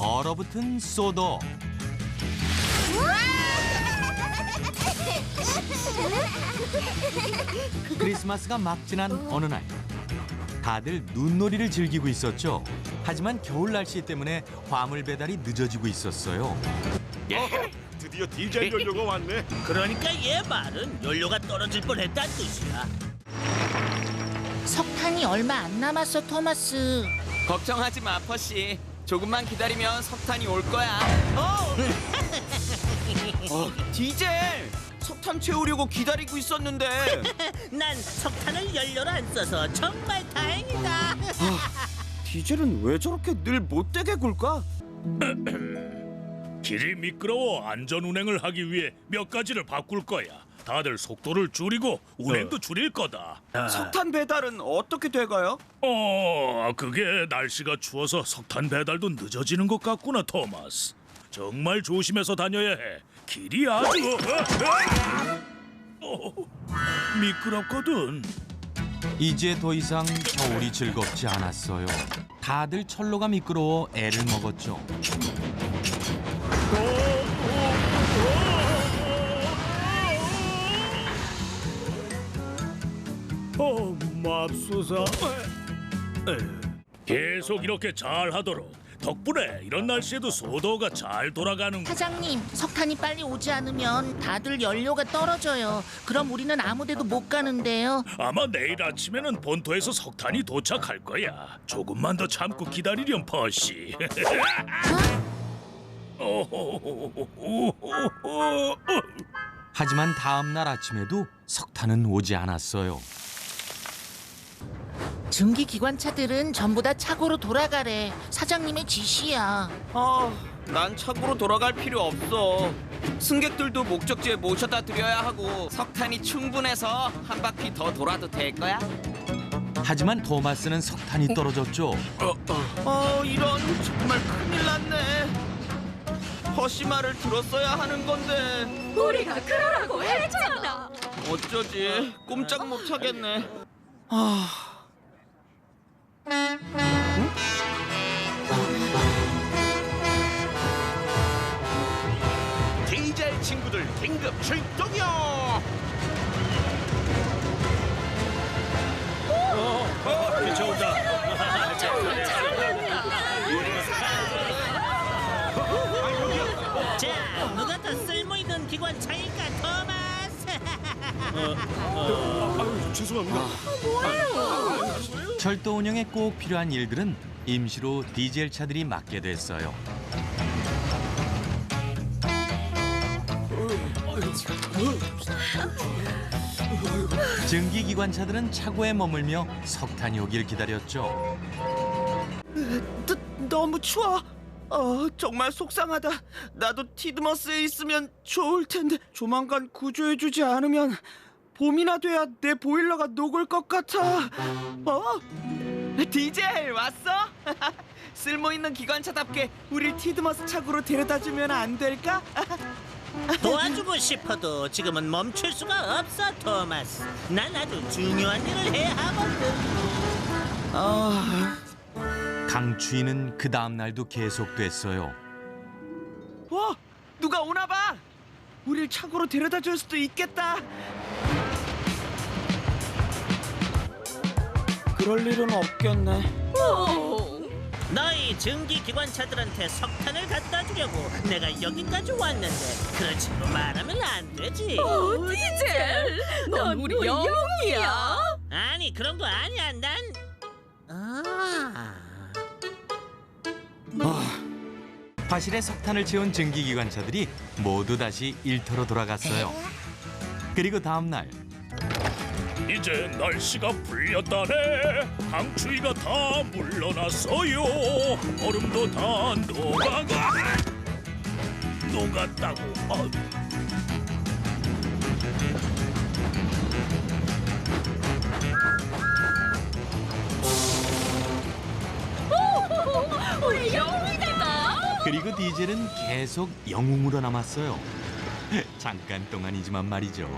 얼어붙은 소도. 크리스마스가 막 지난 어느 날 다들 눈놀이를 즐기고 있었죠. 하지만 겨울 날씨 때문에 화물 배달이 늦어지고 있었어요. 드디어 디젤 연료가 왔네. 그러니까 얘 말은 연료가 떨어질 뻔했다는 뜻이야. 석탄이 얼마 안 남았어, 토마스. 걱정하지 마, 퍼시. 조금만 기다리면 석탄이 올 거야. 어! 어, 디젤! 석탄 채우려고 기다리고 있었는데. 난 석탄을 연료로 안 써서 정말 다행이다. 디젤은 왜 저렇게 늘 못되게 굴까? 길이 미끄러워 안전 운행을 하기 위해 몇 가지를 바꿀 거야. 다들 속도를 줄이고 운행도 줄일 거다. 석탄 배달은 어떻게 돼가요? 어, 그게 날씨가 추워서 석탄 배달도 늦어지는 것 같구나, 토마스. 정말 조심해서 다녀야 해. 길이 아주 어, 미끄럽거든. 이제 더 이상 겨울이 즐겁지 않았어요. 다들 철로가 미끄러워 애를 먹었죠. 어, 맙소사. 계속 이렇게 잘 하도록. 덕분에 이런 날씨에도 소도가 잘 돌아가는 거. 사장님, 석탄이 빨리 오지 않으면 다들 연료가 떨어져요. 그럼 우리는 아무데도 못 가는데요. 아마 내일 아침에는 본토에서 석탄이 도착할 거야. 조금만 더 참고 기다리렴, 퍼시. 하지만 다음 날 아침에도 석탄은 오지 않았어요. 증기 기관차들은 전부 다 차고로 돌아가래. 사장님의 지시야. 아, 난 차고로 돌아갈 필요 없어. 승객들도 목적지에 모셔다 드려야 하고 석탄이 충분해서 한 바퀴 더 돌아도 될 거야? 하지만 토마스는 석탄이 떨어졌죠. 어, 이런 정말 큰일 났네. 허시 말을 들었어야 하는 건데 우리가 그러라고 했잖아. 어쩌지 꼼짝 못 하겠네. 디 출동이요. 자, 누가 더 쓸모 있는 기관차일까, 토마스? 죄송합니다. 철도 운영에 꼭 필요한 일들은 임시로 디젤 차들이 맡게 됐어요. 증기 기관차들은 차고에 머물며 석탄이 오길 기다렸죠. 너, 너무 추워. 어, 정말 속상하다. 나도 티드머스에 있으면 좋을 텐데 조만간 구조해주지 않으면 봄이나 돼야 내 보일러가 녹을 것 같아. 어? 디젤 왔어? 쓸모 있는 기관차답게 우릴 티드머스 차고로 데려다주면 안 될까? 도와주고 싶어도 지금은 멈출 수가 없어, 토마스. 난 아주 중요한 일을 해야 하거든. 아, 강추위는 그 다음 날도 계속됐어요. 어, 누가 오나 봐. 우릴 차고로 데려다 줄 수도 있겠다. 그럴 일은 없겠네. 너희 증기 기관차들한테 석탄을 갖다 주려고 내가 여기까지 왔는데 그렇지로 말하면 안 되지. 오, 디젤, 넌 우리 영웅이야. 아니 그런 거 아니야 난. 아. 화실에 석탄을 채운 증기 기관차들이 모두 다시 일터로 돌아갔어요. 그리고 다음 날 이제 날씨가 풀렸다네. 강추위가 다 물러났어요. 얼음도 다 녹아가. 녹았다고. 어, 우리 영웅이 됐다. 그리고 디젤은 계속 영웅으로 남았어요. 잠깐 동안이지만 말이죠.